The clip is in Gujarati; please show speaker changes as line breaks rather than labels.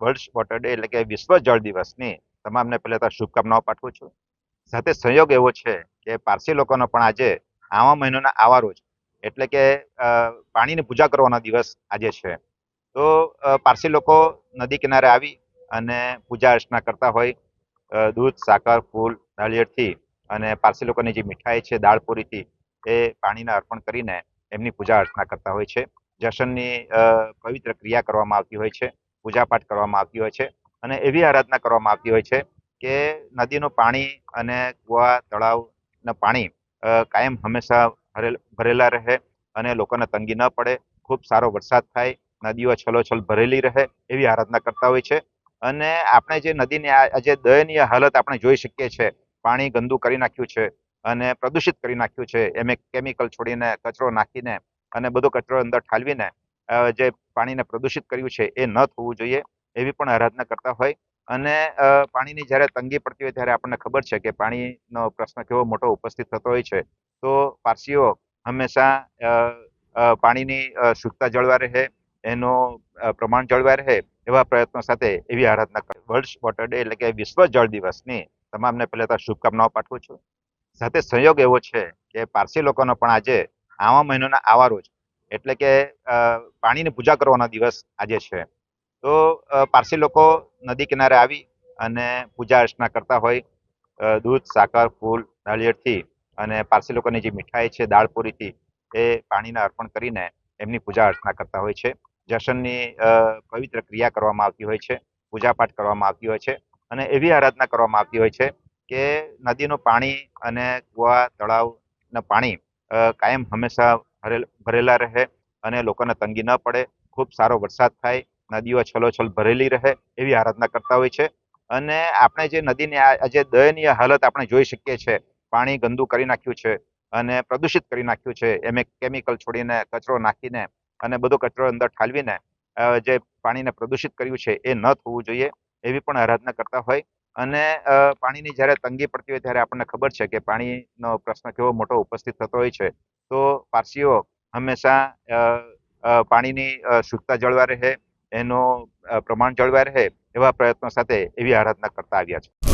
વર્લ્ડ વોટર ડે એટલે કે વિશ્વ જળ દિવસની તમામને પહેલાં તો શુભકામનાઓ પાઠવું છું. સાથે સંયોગ એવો છે કે પારસી લોકોનો પણ આજે આવા મહિનાના આવા રોજ એટલે કે પાણીની પૂજા કરવાનો દિવસ આજે છે. તો પારસી લોકો નદી કિનારે આવી અને પૂજા અર્ચના કરતા હોય દૂધ, સાકર, ફૂલ, નાળિયેરથી અને પારસી લોકોની જે મીઠાઈ છે દાળપુરીથી એ પાણીને અર્પણ કરીને એમની પૂજા અર્ચના કરતા હોય છે. જશનની પવિત્ર ક્રિયા કરવામાં આવતી હોય છે. પૂજાપાઠ કરવામાં આવતી હોય છે અને એવી આરાધના કરવામાં આવતી હોય છે કે નદીનું પાણી અને કુવા તળાવના પાણી કાયમ હંમેશા ભરેલ- રહે અને લોકોને તંગી ન પડે. ખૂબ સારો વરસાદ થાય, નદીઓ છલોછલ ભરેલી રહે એવી આરાધના કરતા હોય છે. અને આપણે જે નદીની આજે દયનીય હાલત આપણે જોઈ શકીએ છીએ પાણી ગંદુ કરી નાખ્યું છે અને પ્રદૂષિત કરી નાખ્યું છે, એમ કેમિકલ છોડીને, કચરો નાખીને અને બધો કચરો અંદર ઠાલવીને જે પાણીને પ્રદૂષિત કર્યું છે એ ન થવું જોઈએ એવી પણ આરાધના કરતા હોય. અને પાણીની જ્યારે તંગી પડતી હોય ત્યારે આપણને ખબર છે કે પાણીનો પ્રશ્ન કેવો મોટો ઉપસ્થિત થતો હોય છે. તો પારસીઓ હંમેશા પાણીની શુદ્ધતા જળવાઈ રહે, એનો પ્રમાણ જળવાઈ રહે એવા પ્રયત્નો સાથે એવી આરાધના કરે વર્લ્ડ વોટર ડે એટલે કે વિશ્વ જળ દિવસની તમામને પહેલાં તો શુભકામનાઓ પાઠવું છું. સાથે સંયોગ એવો છે કે પારસી લોકોનો પણ આજે આવા મહિનાના આવા રોજ એટલે કે પાણીની પૂજા કરવાનો દિવસ આજે છે. તો પારસી લોકો નદી કિનારે આવી અને પૂજા અર્ચના કરતા હોય દૂધ, સાકર, ફૂલ, નાળિયેરથી અને પારસી લોકોની જે મીઠાઈ છે દાળપુરીથી એ પાણીને અર્પણ કરીને એમની પૂજા અર્ચના કરતા હોય છે. જશનની પવિત્ર ક્રિયા કરવામાં આવતી હોય છે, પૂજાપાઠ કરવામાં આવતી હોય છે અને એવી આરાધના કરવામાં આવતી હોય છે કે નદીનું પાણી અને કુવા, તળાવના પાણી કાયમ હંમેશા ભરેલ- રહે અને લોકોને તંગી ન પડે. ખૂબ સારો વરસાદ થાય, નદીઓ છલોછલ ભરેલી રહે એવી આરાધના કરતા હોય છે. અને આપણે જે નદીની આજે દયનીય હાલત આપણે જોઈ શકીએ છીએ પાણી ગંદુ કરી નાખ્યું છે અને પ્રદૂષિત કરી નાખ્યું છે, એમે કેમિકલ છોડીને, કચરો નાખીને અને બધો કચરો અંદર ઠાલવીને જે પાણીને પ્રદૂષિત કર્યું છે એ ન થવું જોઈએ એવી પણ આરાધના કરતા હોય. અને પાણીની જ્યારે તંગી પડતી હોય ત્યારે આપણને ખબર છે કે પાણીનો પ્રશ્ન કેવો મોટો ઉપસ્થિત થતો હોય છે. તો પારસીઓ હંમેશા પાણીની શુદ્ધતા જળવાઈ રહે, એનો પ્રમાણ જળવાઈ રહે એવા પ્રયત્નો સાથે એવી આરાધના કરતા આવ્યા છે.